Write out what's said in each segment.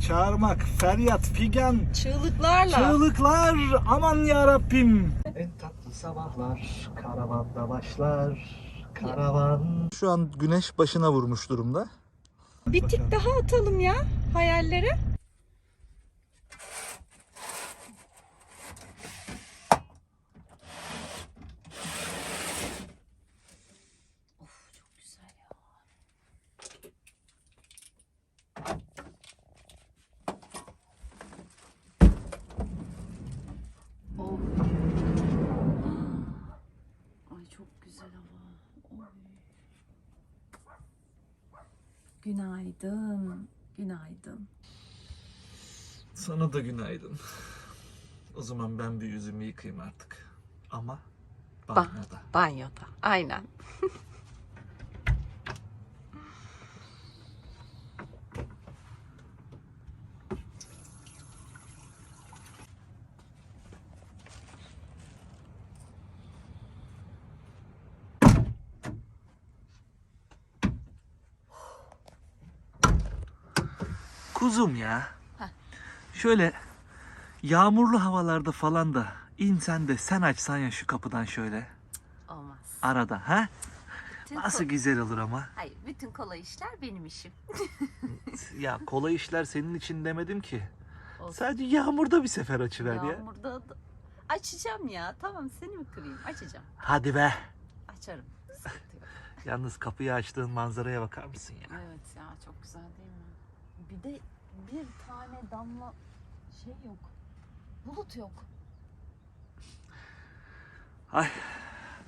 çağırmak, feryat, figan, Çığlıklarla. çığlıklar aman ya Rabbim. En tatlı sabahlar karavanda başlar. Karavan. Şu an güneş başına vurmuş durumda. Bir tık daha atalım ya hayallere. Of çok güzel ya. Of. Ay çok güzel hava. Oy. Günaydın. Günaydın. Sana da günaydın. O zaman ben bir yüzümü yıkayayım artık. Ama banyoda. Banyoda. Aynen. Kuzum ya. Şöyle yağmurlu havalarda falan da insen de sen açsan ya şu kapıdan şöyle Olmaz. arada ha? Bütün Nasıl güzel olur ama. Hayır, bütün kolay işler benim işim. Ya kolay işler senin için demedim ki. Olsun. Sadece yağmurda bir sefer açıver ya. Yağmurda da- açacağım ya. Tamam seni mi kırayım? Açacağım. Hadi be. Açarım. Sıkıntı yok. Yalnız kapıyı açtığın manzaraya bakar mısın ya? evet ya çok güzel değil mi? Bir de bir tane damla şey yok. Bulut yok. Ay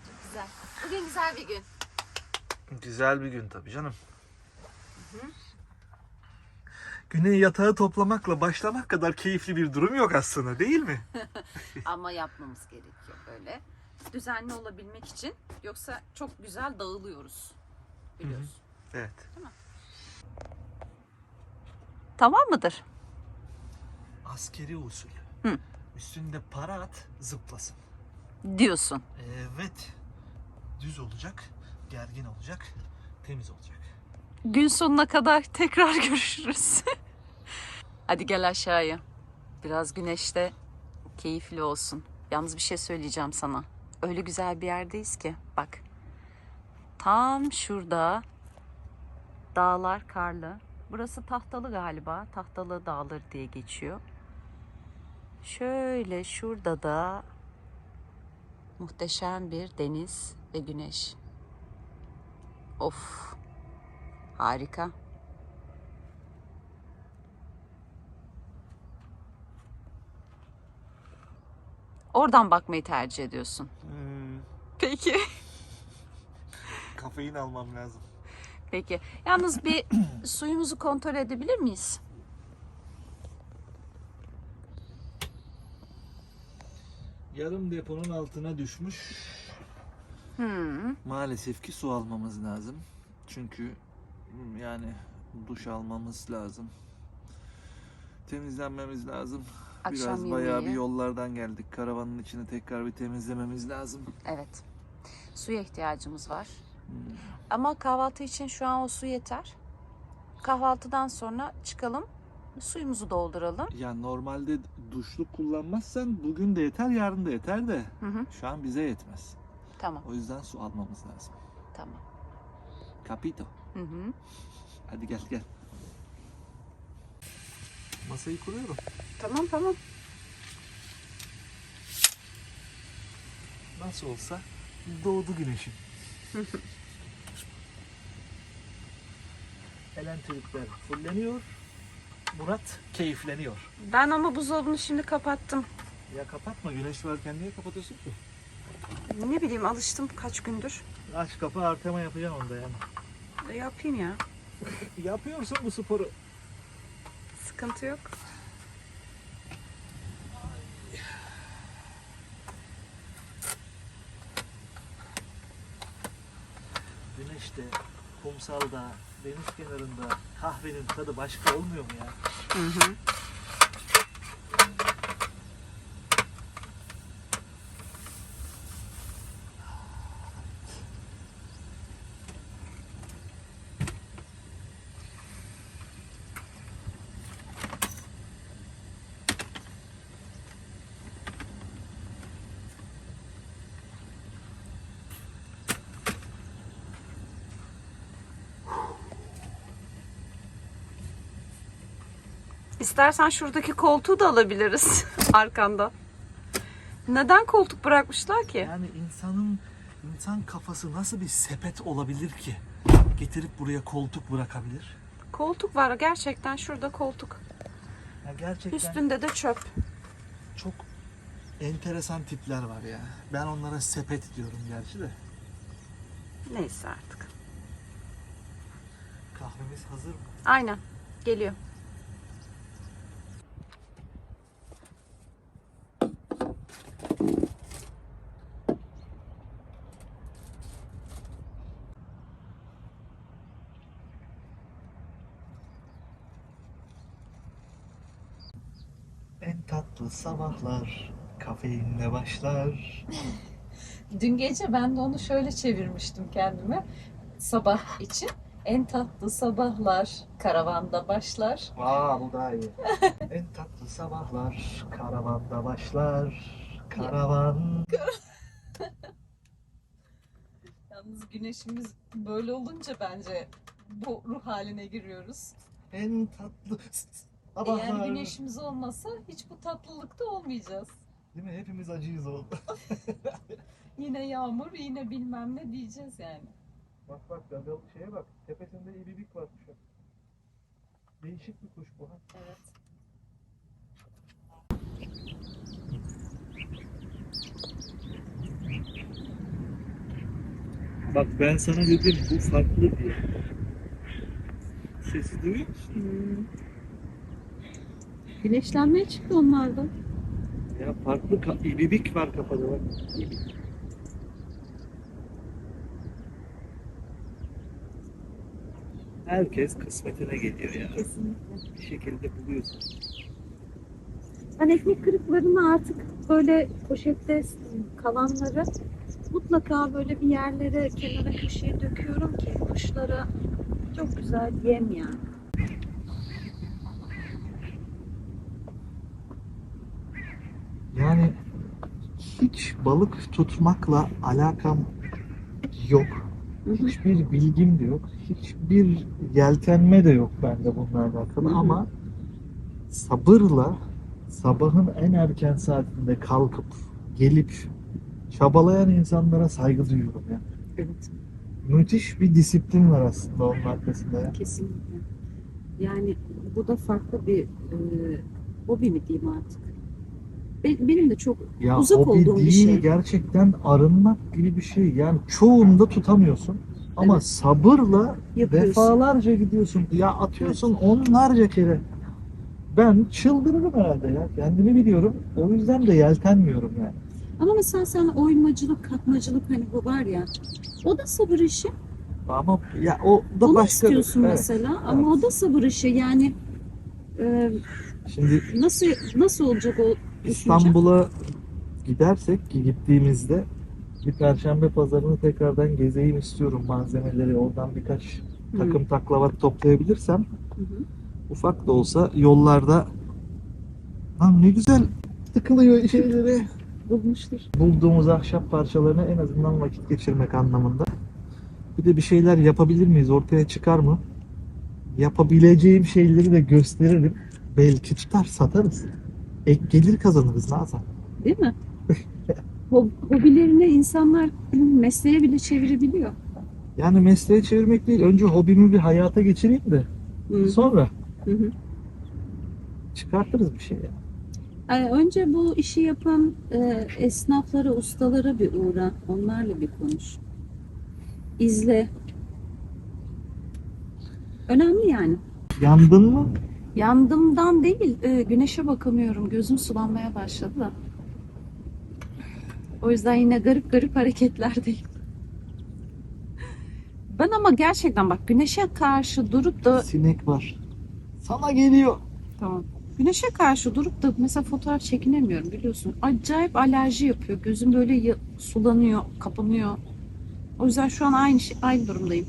Çok güzel. Bugün güzel bir gün. güzel bir gün tabii canım. Güne yatağı toplamakla başlamak kadar keyifli bir durum yok aslında değil mi? Ama yapmamız gerekiyor böyle. Düzenli olabilmek için. Yoksa çok güzel dağılıyoruz. Biliyorsun. Evet. Tamam mıdır? Askeri usul. Hı. Üstünde para at zıplasın. Diyorsun. Evet. Düz olacak, gergin olacak, temiz olacak. Gün sonuna kadar tekrar görüşürüz. Hadi gel aşağıya. Biraz güneşte keyifli olsun. Yalnız bir şey söyleyeceğim sana. Öyle güzel bir yerdeyiz ki. Bak. Tam şurada dağlar karlı. Burası tahtalı galiba. Tahtalı dağları diye geçiyor. Şöyle şurada da muhteşem bir deniz ve güneş. Of. Harika. Oradan bakmayı tercih ediyorsun. Peki. Kafein almam lazım. Peki. Yalnız bir suyumuzu kontrol edebilir miyiz? Yarım deponun altına düşmüş. Hmm. Maalesef ki su almamız lazım. Çünkü hmm, yani duş almamız lazım. Temizlenmemiz lazım. Akşam Biraz bayağı bir yemeği. yollardan geldik. Karavanın içini tekrar bir temizlememiz lazım. Evet. Suya ihtiyacımız var. Hmm. Ama kahvaltı için şu an o su yeter. Kahvaltıdan sonra çıkalım. Suyumuzu dolduralım. Ya normalde duşluk kullanmazsan bugün de yeter, yarın da yeter de Hı hı. şu an bize yetmez. Tamam. O yüzden su almamız lazım. Tamam. Capito. Hı hı. Hadi gel gel. Masayı kuruyorum. Tamam tamam. Nasıl olsa doğdu güneşim. Elektrikler fulleniyor. Murat keyifleniyor. Ben ama buzdolabını şimdi kapattım. Ya kapatma güneş varken niye kapatıyorsun ki? Ne bileyim alıştım kaç gündür. Aç kapı artırma yapacaksın onda yani. E, yapayım ya. Yapıyorsun bu sporu. Sıkıntı yok. Güneşte, kumsalda, deniz kenarında kahvenin tadı başka olmuyor mu ya? Hı hı. İstersen şuradaki koltuğu da alabiliriz arkanda. Neden koltuk bırakmışlar ki? Yani insanın insan kafası nasıl bir sepet olabilir ki? Getirip buraya koltuk bırakabilir. Koltuk var gerçekten şurada koltuk. Ya gerçekten Üstünde de çöp. çok enteresan tipler var ya. Ben onlara sepet diyorum gerçi de. Neyse artık. Kahvemiz hazır mı? Aynen. Geliyor. En tatlı sabahlar kafeinle başlar. Dün gece ben de onu şöyle çevirmiştim kendime. Sabah için. En tatlı sabahlar karavanda başlar. Aa bu daha iyi. en tatlı sabahlar karavanda başlar. Karavan. Yalnız güneşimiz böyle olunca bence bu ruh haline giriyoruz. En tatlı Eğer sabahlar. güneşimiz olmasa hiç bu tatlılıkta olmayacağız. Değil mi? Hepimiz acıyız oğlum. Yine yağmur, yine bilmem ne diyeceğiz yani. Bak bak gagal şeye bak. Tepesinde ibibik var şu. Değişik bir kuş bu ha. Evet. Bak ben sana dedim bu farklı diye. Sesi duyuyor musun? Güneşlenmeye çıktı onlar da. Ya farklı ka- ibibik var kafada bak. İbibik. Herkes kısmetine geliyor ya. Kesinlikle. Bir şekilde buluyorsun. Ben ekmek kırıklarını artık böyle poşette kalanları mutlaka böyle bir yerlere kenara köşeye döküyorum ki kuşlara çok güzel yem yani. Yani hiç balık tutmakla alakam yok. Hiçbir bilgim de yok. Hiçbir yeltenme de yok bende bununla alakalı ama sabırla sabahın en erken saatinde kalkıp gelip çabalayan insanlara saygı duyuyorum ya. Evet. Müthiş bir disiplin var aslında onun arkasında ya. Kesinlikle. Yani bu da farklı bir e, hobi mi diyeyim artık. Be- benim de çok Ya Uzak olduğum bir şey. gerçekten arınmak gibi bir şey. Yani çoğunda tutamıyorsun ama Evet. sabırla Yapıyorsun. defalarca gidiyorsun. Ya atıyorsun onlarca kere. Ben çıldırırım herhalde ya. Kendimi biliyorum. O yüzden de yeltenmiyorum yani. ama mesela sen oymacılık, katmacılık hani bu var ya o da sabır işi. Ama ya o da Bunu başka. istiyorsun Evet. mesela ama o da sabır işi. Yani e, Şimdi nasıl nasıl olacak o? İstanbul'a gidersek ki gittiğimizde bir perşembe pazarını tekrardan gezeyim istiyorum malzemeleri. Oradan birkaç Hı, takım taklavat toplayabilirsem hı hı. ufak da olsa yollarda lan ne güzel tıkılıyor şeyleri. bulmuştur. Bulduğumuz ahşap parçalarını en azından vakit geçirmek anlamında. Bir de bir şeyler yapabilir miyiz? Ortaya çıkar mı? Yapabileceğim şeyleri de gösteririm. Belki tutar satarız. Ek gelir kazanırız Nazan. Değil mi? Hob- Hobilerini insanlar mesleğe bile çevirebiliyor. Yani mesleğe çevirmek değil. Önce hobimi bir hayata geçireyim de Hı. sonra Hı hı. çıkartırız bir şey. ya. Yani önce bu işi yapan e, esnaflara, ustalara bir uğra. Onlarla bir konuş. İzle. Önemli yani. Yandın mı? Yandımdan değil, e, güneşe bakamıyorum. Gözüm sulanmaya başladı da. O yüzden yine garip garip hareketlerdeyim. Ben ama gerçekten bak güneşe karşı durup da Sinek var. Sana geliyor. Tamam. Güneşe karşı durup da mesela fotoğraf çekinemiyorum biliyorsun. Acayip alerji yapıyor. Gözüm böyle sulanıyor, kapanıyor. O yüzden şu an aynı şey, aynı durumdayım.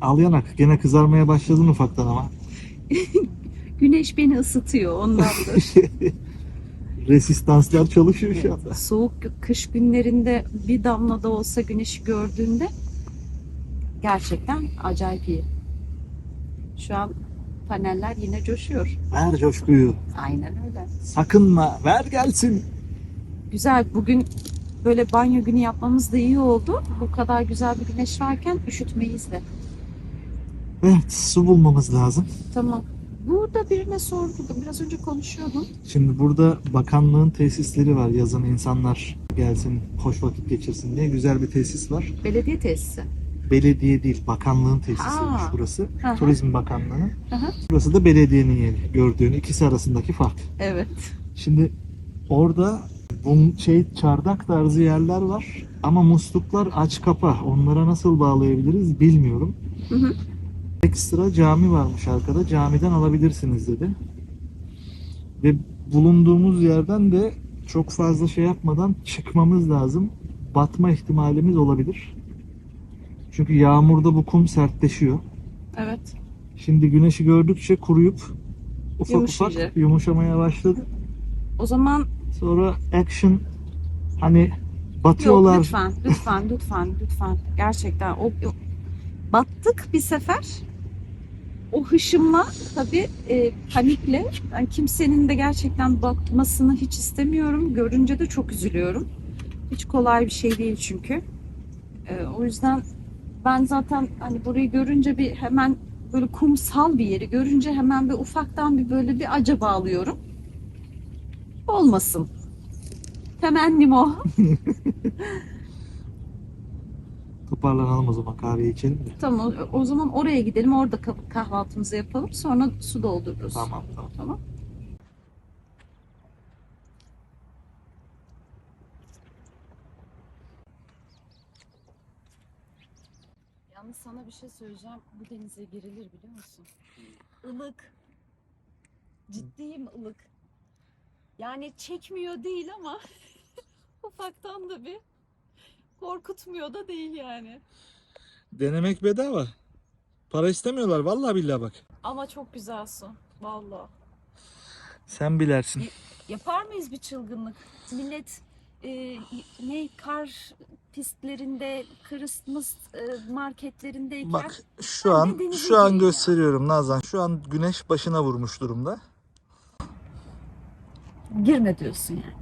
Al yanak. Gene kızarmaya başladın ufaktan ama. Güneş beni ısıtıyor ondandır. Resistanslar çalışıyor şu anda. Soğuk kış günlerinde bir damla da olsa güneşi gördüğünde gerçekten acayip iyi. Şu an paneller yine coşuyor. Ver coşkuyu. Aynen öyle. Sakınma. Ver gelsin. Güzel. Bugün böyle banyo günü yapmamız da iyi oldu. Bu kadar güzel bir güneş varken üşütmeyiz de. Evet su bulmamız lazım. Tamam. Burada birine sordum. Biraz önce konuşuyordum. Şimdi burada bakanlığın tesisleri var. Yazın insanlar gelsin, hoş vakit geçirsin diye güzel bir tesis var. Belediye tesisi. Belediye değil, bakanlığın tesisiymiş Aa. burası. Hı. Turizm Bakanlığı'nın. Hı. Burası da belediyenin yeri. Gördüğün ikisi arasındaki fark. Evet. Şimdi orada bu şey çardak tarzı yerler var ama musluklar aç kapa. Onlara nasıl bağlayabiliriz bilmiyorum. Hı hı. Ekstra cami varmış arkada. Camiden alabilirsiniz dedi. Ve bulunduğumuz yerden de çok fazla şey yapmadan çıkmamız lazım. Batma ihtimalimiz olabilir. Çünkü yağmurda bu kum sertleşiyor. Evet. Şimdi güneşi gördükçe kuruyup ufak Yumuşayacak. ufak yumuşamaya başladı. O zaman Sonra action hani yok batıyorlar. lütfen, lütfen, lütfen, lütfen. Gerçekten o, o- battık bir sefer. O hışımla tabii e, panikle ben kimsenin de gerçekten batmasını hiç istemiyorum. Görünce de çok üzülüyorum. Hiç kolay bir şey değil çünkü. E, o yüzden ben zaten hani burayı görünce bir hemen böyle kumsal bir yeri görünce hemen bir ufaktan bir böyle bir acaba alıyorum. Olmasın. Temennim o. Toparlanalım o zaman kahve içelim de. Tamam o zaman oraya gidelim orada kah- kahvaltımızı yapalım sonra su doldururuz. Tamam tamam. Tamam. Yalnız sana bir şey söyleyeceğim. Bu denize girilir biliyor musun? Ilık. Ciddiyim ılık. Yani çekmiyor değil ama ufaktan da bir korkutmuyor da değil yani. Denemek bedava. Para istemiyorlar vallahi billahi bak. Ama çok güzel su. Vallahi. Sen bilersin. Yapar mıyız bir çılgınlık? Millet e, ne kar pistlerinde, Christmas e, marketlerindeyken Bak şu de an şu an gösteriyorum Nazan. Şu an güneş başına vurmuş durumda. girme diyorsun yani.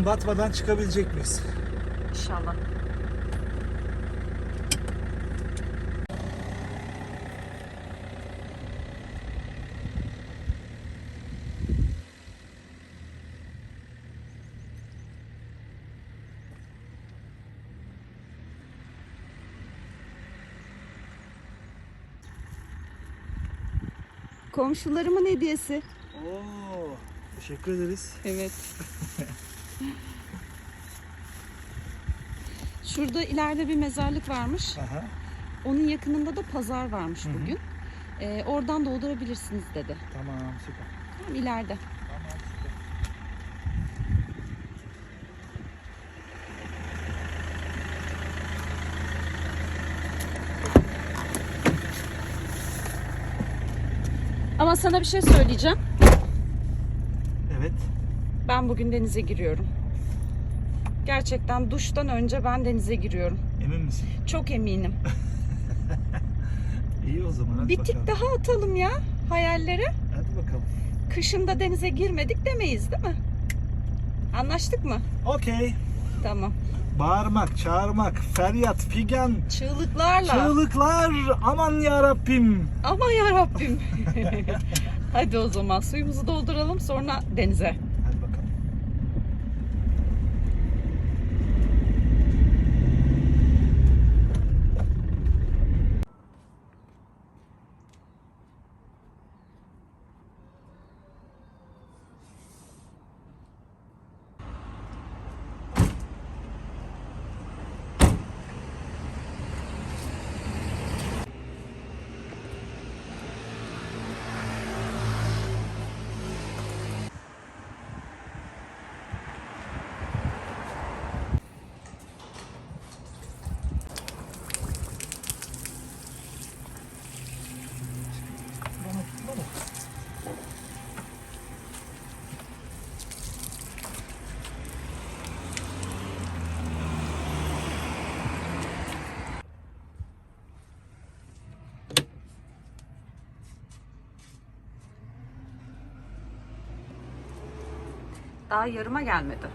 Bakalım batmadan çıkabilecek miyiz? İnşallah. Komşularımın hediyesi. Oo, teşekkür ederiz. Evet. Şurada ileride bir mezarlık varmış. Aha. Onun yakınında da pazar varmış Hı hı. bugün. Ee, oradan doldurabilirsiniz dedi. Tamam süper. Tamam ileride. Tamam süper. Ama sana bir şey söyleyeceğim. Ben bugün denize giriyorum. Gerçekten duştan önce ben denize giriyorum. Emin misin? Çok eminim. İyi o zaman hadi bir bakalım. tık daha atalım ya hayallere. Hadi bakalım. Kışında denize girmedik demeyiz değil mi? Anlaştık mı? Okey. Tamam. Bağırmak, çağırmak, feryat, figan, Çığlıklarla. çığlıklar. Aman ya Rabbim. Aman ya Rabbim. Hadi o zaman suyumuzu dolduralım sonra denize. Daha yarıma gelmedi.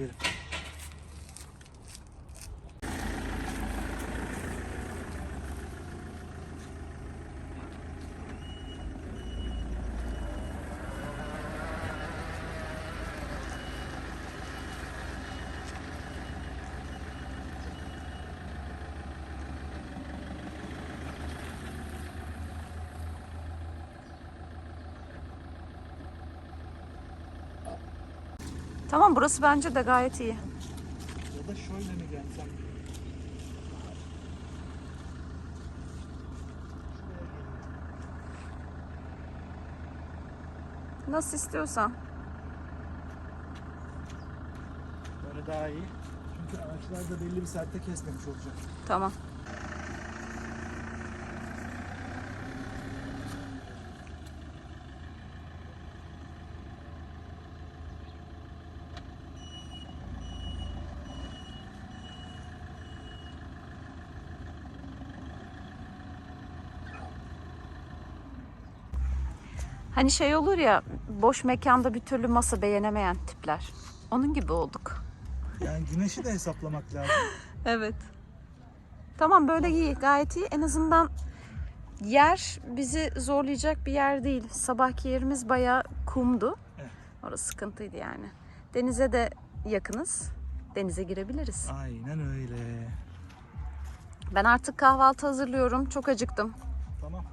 Hadi Tamam burası bence de gayet iyi. Ya da şöyle mi gelsem? Nasıl istiyorsan. Böyle daha iyi. Çünkü ağaçlar da belli bir saatte kesmemiş olacak. Tamam. Hani şey olur ya boş mekanda bir türlü masa beğenemeyen tipler. Onun gibi olduk. Yani güneşi de hesaplamak lazım. Evet. Tamam böyle iyi gayet iyi. En azından yer bizi zorlayacak bir yer değil. Sabahki yerimiz bayağı kumdu. Evet. Orası sıkıntıydı yani. Denize de yakınız. Denize girebiliriz. Aynen öyle. Ben artık kahvaltı hazırlıyorum. Çok acıktım. Tamam.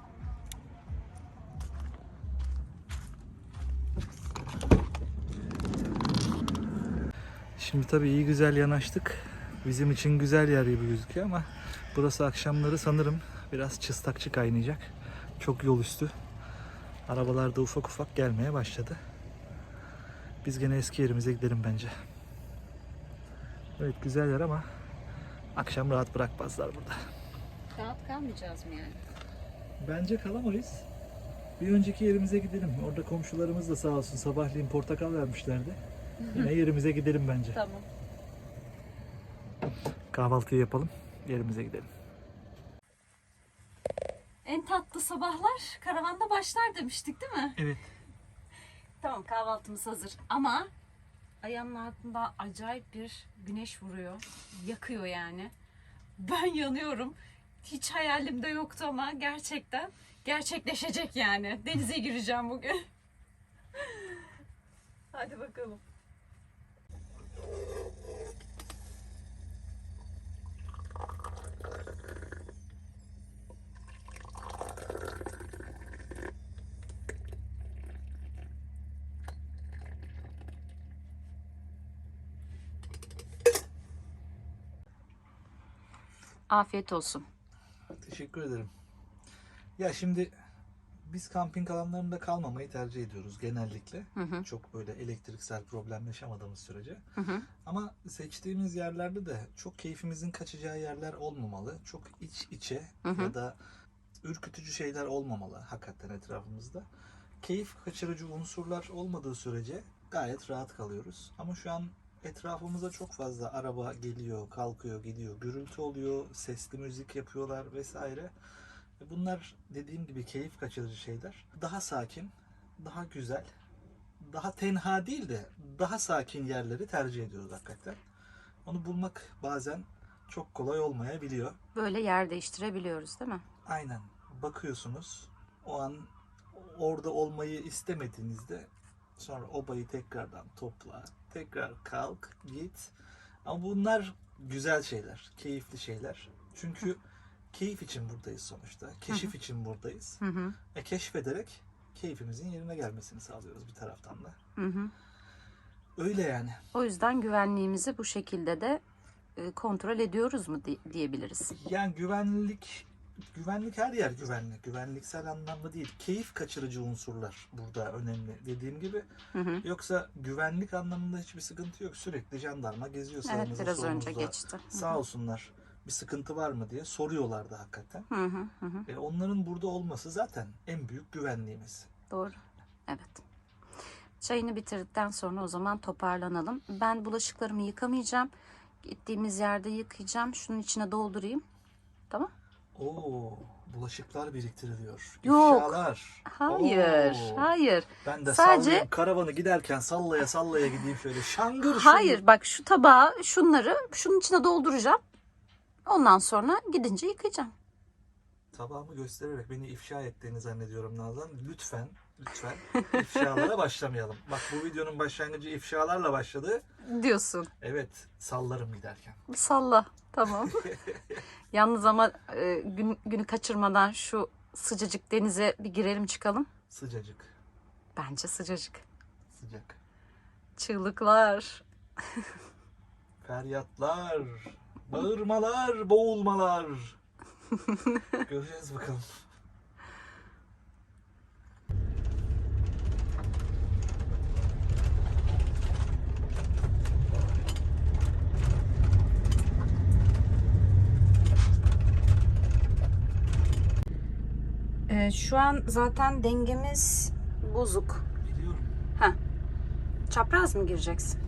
Şimdi tabii iyi güzel yanaştık. Bizim için güzel yer gibi gözüküyor ama burası akşamları sanırım biraz çıstakçı kaynayacak. Çok yol üstü. Arabalar da ufak ufak gelmeye başladı. Biz gene eski yerimize gidelim bence. Evet güzel yer ama akşam rahat bırakmazlar burada. Rahat kalmayacağız mı yani? Bence kalamayız. Bir önceki yerimize gidelim. Orada komşularımız da sağ olsun sabahleyin portakal vermişlerdi. Yine yerimize gidelim bence. Tamam. Kahvaltıyı yapalım, yerimize gidelim. En tatlı sabahlar karavanda başlar demiştik değil mi? Evet. Tamam kahvaltımız hazır ama ayağımın altında acayip bir güneş vuruyor. Yakıyor yani. Ben yanıyorum. Hiç hayalimde yoktu ama gerçekten gerçekleşecek yani. Denize gireceğim bugün. Hadi bakalım. Afiyet olsun. Teşekkür ederim. Ya şimdi biz kamping alanlarında kalmamayı tercih ediyoruz genellikle. Hı hı. Çok böyle elektriksel problem yaşamadığımız sürece. Hı hı. Ama seçtiğimiz yerlerde de çok keyfimizin kaçacağı yerler olmamalı. Çok iç içe Hı hı. ya da ürkütücü şeyler olmamalı hakikaten etrafımızda. Keyif kaçırıcı unsurlar olmadığı sürece gayet rahat kalıyoruz. Ama şu an etrafımıza çok fazla araba geliyor, kalkıyor, gidiyor, gürültü oluyor, sesli müzik yapıyorlar vesaire. Ve Bunlar dediğim gibi keyif kaçırıcı şeyler. Daha sakin, daha güzel, daha tenha değil de daha sakin yerleri tercih ediyoruz hakikaten. Onu bulmak bazen çok kolay olmayabiliyor. Böyle yer değiştirebiliyoruz değil mi? Aynen. Bakıyorsunuz o an orada olmayı istemediğinizde sonra obayı tekrardan topla, tekrar kalk, git. Ama bunlar güzel şeyler, keyifli şeyler. Çünkü keyif için buradayız sonuçta. Keşif için buradayız. Hı hı. E keşfederek keyfimizin yerine gelmesini sağlıyoruz bir taraftan da. Hı hı. Öyle yani. O yüzden güvenliğimizi bu şekilde de e, kontrol ediyoruz mu di- diyebiliriz. Yani güvenlik güvenlik her yer güvenlik. Güvenliksel anlamda değil. Keyif kaçırıcı unsurlar burada önemli dediğim gibi. Hı hı. Yoksa güvenlik anlamında hiçbir sıkıntı yok. Sürekli jandarma geziyor Evet sağınızda biraz önce solunuzda. geçti. Hı Sağ olsunlar. Bir sıkıntı var mı diye soruyorlardı hakikaten. Hı hı hı hı. E onların burada olması zaten en büyük güvenliğimiz. Doğru. Evet. Çayını bitirdikten sonra o zaman toparlanalım. Ben bulaşıklarımı yıkamayacağım. Gittiğimiz yerde yıkayacağım. Şunun içine doldurayım. Tamam? Oo, bulaşıklar biriktiriliyor. Yok. İfşalar. Hayır. Oo. Hayır. Ben de Sadece- sallayayım, karavanı giderken sallaya sallaya gideyim şöyle şangır şungur. Hayır. Bak şu tabağı şunları şunun içine dolduracağım. Ondan sonra gidince yıkayacağım. Tabağımı göstererek beni ifşa ettiğini zannediyorum Nazan. Lütfen, lütfen ifşalara başlamayalım. Bak bu videonun başlangıcı ifşalarla başladı. Diyorsun. Evet, sallarım giderken. Salla. Tamam. Yalnız ama e, gün, günü kaçırmadan şu sıcacık denize bir girelim çıkalım. Sıcacık, Bence sıcacık. sıcak. Çığlıklar. Feryatlar, bağırmalar, boğulmalar. Göreceğiz bakalım. Ee, şu an zaten dengemiz bozuk. Biliyorum. Çapraz mı gireceksin?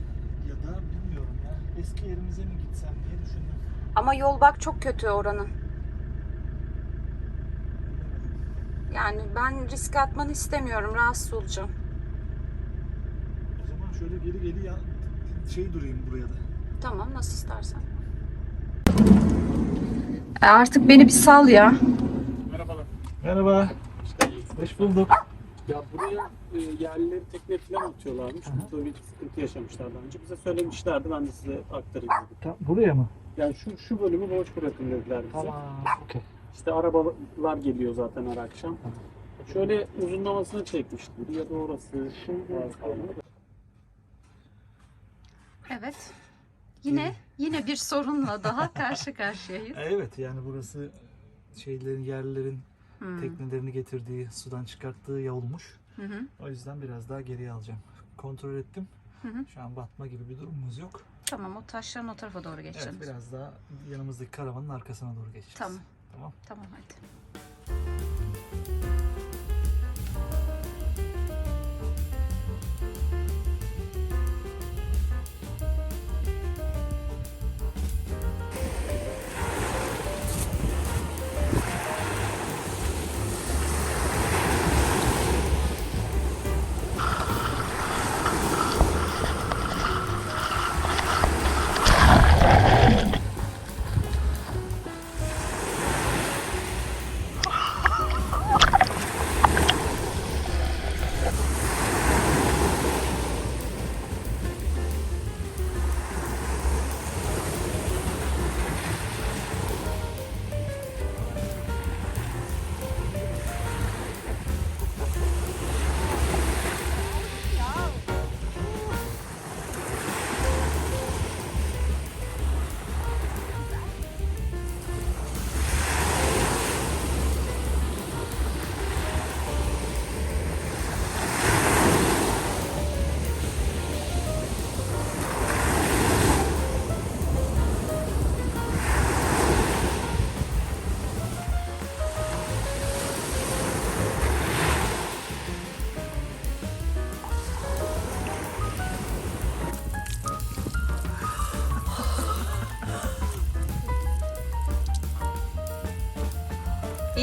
Ya da bilmiyorum ya. Eski yerimize mi gitsem diye düşündüm. Ama yol bak çok kötü oranın. Yani ben risk atmanı istemiyorum. Rahatsız olacağım. O zaman şöyle geri geri ya şey durayım buraya da. Tamam nasıl istersen. E, Artık beni bir sal ya. Merhaba. Hoş bulduk. Ya buraya e, yerlileri tekne falan atıyorlarmış. Aha. Burada bir sıkıntı yaşamışlar daha önce. Bize söylemişlerdi. Ben de size aktarayım dedim. buraya mı? Yani şu şu bölümü boş bırakın dediler bize. Okey. İşte arabalar geliyor zaten her akşam. Şöyle uzunlamasını çekmiştim. Ya da orası. Evet. Yine yine bir sorunla daha karşı karşıyayız. Evet yani burası şeylerin yerlilerin Hmm. teknelerini getirdiği sudan çıkarttığı yolmuş. Hı hı. O yüzden biraz daha geriye alacağım. Kontrol ettim. Hı hı. Şu an batma gibi bir durumumuz yok. Tamam o taşların o tarafa doğru geçeceğim. Evet biraz daha yanımızdaki karavanın arkasına doğru geçeceğiz. Tamam. Tamam. Tamam hadi.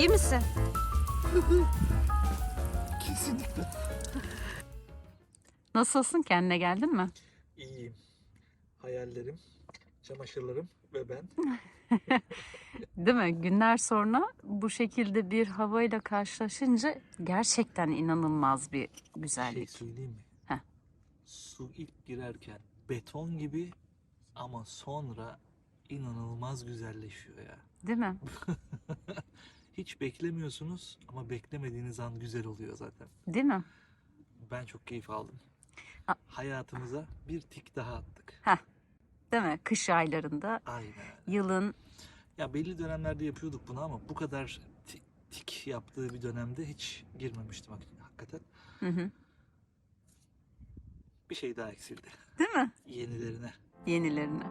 İyi misin? Kesinlikle. Nasılsın? Kendine geldin mi? İyiyim. Hayallerim, çamaşırlarım ve ben. Değil mi? Günler sonra bu şekilde bir havayla karşılaşınca gerçekten inanılmaz bir Şey güzellik. söyleyeyim mi? Heh. Su ilk girerken beton gibi ama sonra inanılmaz güzelleşiyor ya. Değil mi? Hiç beklemiyorsunuz ama beklemediğiniz an güzel oluyor zaten. Değil mi? Ben çok keyif aldım. A- Hayatımıza bir tik daha attık. Değil mi? Kış aylarında Aynen. yılın Ya belli dönemlerde yapıyorduk bunu ama bu kadar ti- tik yaptığı bir dönemde hiç girmemiştim hak- hakikaten. Hı hı. Bir şey daha eksildi. değil mi? Yenilerine. Yenilerine.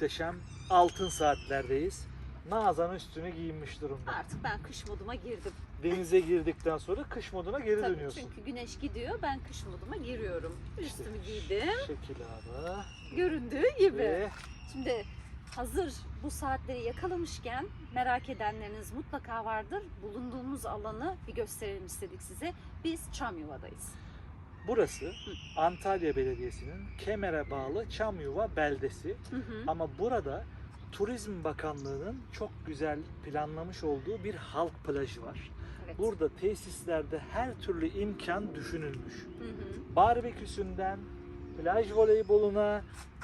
Muhteşem altın saatlerdeyiz. Nazan üstünü giyinmiş durumda. Artık ben kış moduma girdim. Denize girdikten sonra kış moduna geri Tabii dönüyorsun. çünkü güneş gidiyor ben kış moduma giriyorum. Üstümü İşte giydim. Şekil abi. Göründüğü gibi. Ve Şimdi hazır bu saatleri yakalamışken merak edenleriniz mutlaka vardır. Bulunduğumuz alanı bir gösterelim istedik size. Biz Çamyuva'dayız. Burası Antalya Belediyesi'nin Kemer'e bağlı Çamyuva beldesi. Hı hı. Ama burada Turizm Bakanlığı'nın çok güzel planlamış olduğu bir halk plajı var. Evet. Burada tesislerde her türlü imkan düşünülmüş. Hı hı. Barbeküsünden, plaj voleyboluna,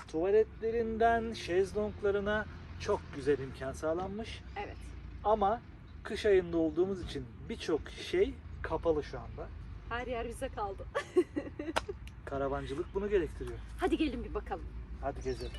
tuvaletlerinden, şezlonglarına çok güzel imkan sağlanmış. Evet. Ama kış ayında olduğumuz için birçok şey kapalı şu anda. Her yer bize kaldı. Karavancılık bunu gerektiriyor. Hadi gelin bir bakalım. Hadi gezelim.